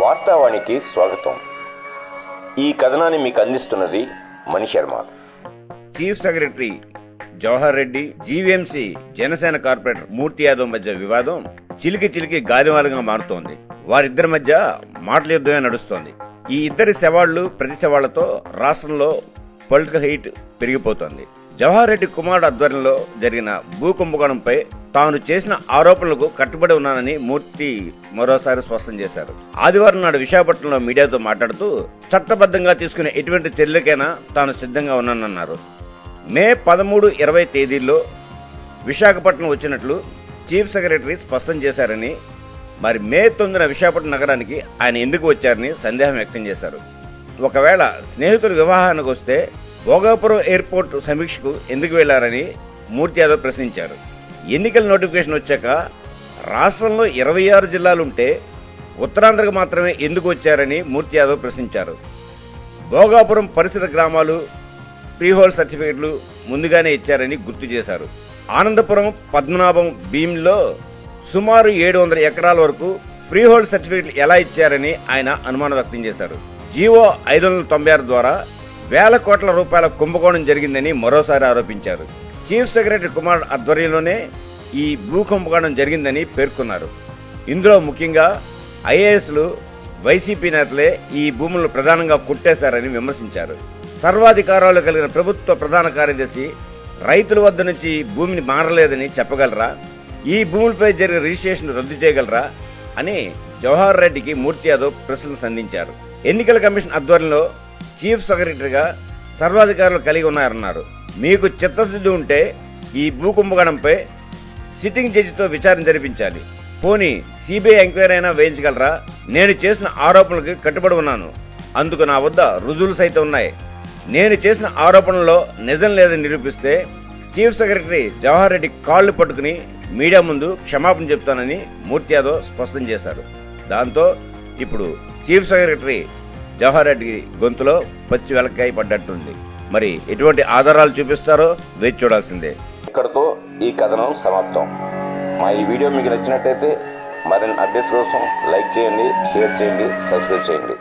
వార్తావాణికి స్వాగతం. ఈ కథనాన్ని మీకు అందిస్తున్నది Mani Sharma. Chief secretary Jawahar Reddy GVMC Janasena corporator Murthy Yadav మధ్య వివాదం చిలికి చిలికి గాలివాలుగా మారుతోంది. వారిద్దరి మధ్య మాటల యుద్ధమే నడుస్తోంది. ఈ ఇద్దరి సవాళ్ళు ప్రతి సవాళ్ళతో రాష్ట్రంలో పొలిటికల్ హైట్ పెరిగిపోతోంది. జవహర్ రెడ్డి కుమారుడు ఆధ్వర్యంలో జరిగిన భూ కుంభకోణంపై తాను చేసిన ఆరోపణలకు కట్టుబడి ఉన్నానని మూర్తి మరోసారి స్పష్టం చేశారు. ఆదివారం నాడు విశాఖపట్నంలో మీడియాతో మాట్లాడుతూ చట్టబద్ధంగా తీసుకునే ఎటువంటి చర్యలకైనా తాను సిద్ధంగా ఉన్నానన్నారు. మే పదమూడు ఇరవై తేదీల్లో విశాఖపట్నం వచ్చినట్లు చీఫ్ సెక్రటరీ స్పష్టం చేశారని మరి మే తొమ్మిదిన విశాఖపట్నం నగరానికి ఆయన ఎందుకు వచ్చారని సందేహం వ్యక్తం చేశారు. ఒకవేళ స్నేహితుల వివాహానికి వస్తే భోగాపురం ఎయిర్పోర్ట్ సమీక్షకు ఎందుకు వెళ్ళారని మూర్తి యాదవ్ ప్రశ్నించారు. ఎన్నికల నోటిఫికేషన్ వచ్చాక రాష్ట్రంలో ఇరవై ఆరు జిల్లాలుంటే ఉత్తరాంధ్రకు మాత్రమే ఎందుకు వచ్చారని మూర్తి యాదవ్ ప్రశ్నించారు. భోగాపురం పరిసర గ్రామాలు ప్రీహోల్ సర్టిఫికెట్లు ముందుగానే ఇచ్చారని గుర్తు చేశారు. ఆనందపురం పద్మనాభం భీమ్లో సుమారు ఏడు వందల ఎకరాల వరకు ఫ్రీహోల్డ్ సర్టిఫికెట్లు ఎలా ఇచ్చారని ఆయన అనుమానం వ్యక్తం చేశారు. జీవో ఐదు వందల తొంభై ఆరు ద్వారా వేల కోట్ల రూపాయల కుంభకోణం జరిగిందని మరోసారి ఆరోపించారు. చీఫ్ సెక్రటరీ కుమార్ ఆధ్వర్యంలోనే ఈ భూ కుంభకోణం జరిగిందని పేర్కొన్నారు. ఇందులో ముఖ్యంగా ఐఏఎస్లు వైసీపీ నేతలే ఈ భూములను ప్రధానంగా కుట్టేశారని విమర్శించారు. సర్వాధికారాలు కలిగిన ప్రభుత్వ ప్రధాన కార్యదర్శి రైతుల వద్ద నుంచి భూమిని మారలేదని చెప్పగలరా? ఈ భూములపై జరిగిన రిజిస్ట్రేషన్ రద్దు చేయగలరా? అని జవహర్ రెడ్డికి మూర్తి యాదవ్ ప్రశ్నలు సంధించారు. ఎన్నికల కమిషన్ ఆధ్వర్యంలో చీఫ్ సెక్రటరీగా సర్వాధికారులు కలిగి ఉన్నారన్నారు. మీకు చిత్తశుద్ధి ఉంటే ఈ భూకుంభగణంపై సిట్టింగ్ జడ్జితో విచారణ జరిపించాలి. పోనీ సిబిఐ ఎంక్వైరీ అయినా వేయించగలరా? నేను చేసిన ఆరోపణలకు కట్టుబడి ఉన్నాను. అందుకు నా వద్ద రుజువులు సైతం ఉన్నాయి. నేను చేసిన ఆరోపణలో నిజం లేదని నిరూపిస్తే చీఫ్ సెక్రటరీ జవహర్ రెడ్డి కాళ్ళు పట్టుకుని మీడియా ముందు క్షమాపణ చెప్తానని మూర్తి యాదవ్ స్పష్టం చేశారు. దాంతో ఇప్పుడు చీఫ్ సెక్రటరీ జవహర్ రెడ్డి గొంతులో పచ్చి వెలక్కాయ పడ్డట్టుంది. మరి ఎటువంటి ఆధారాలు చూపిస్తారో వేచి చూడాల్సిందే. ఇక్కడతో ఈ కథనం సమాప్తం. మా ఈ వీడియో మీకు నచ్చినట్టయితే మరిన్ని అప్డేట్స్ కోసం లైక్ చేయండి షేర్ చేయండి సబ్స్క్రైబ్ చేయండి.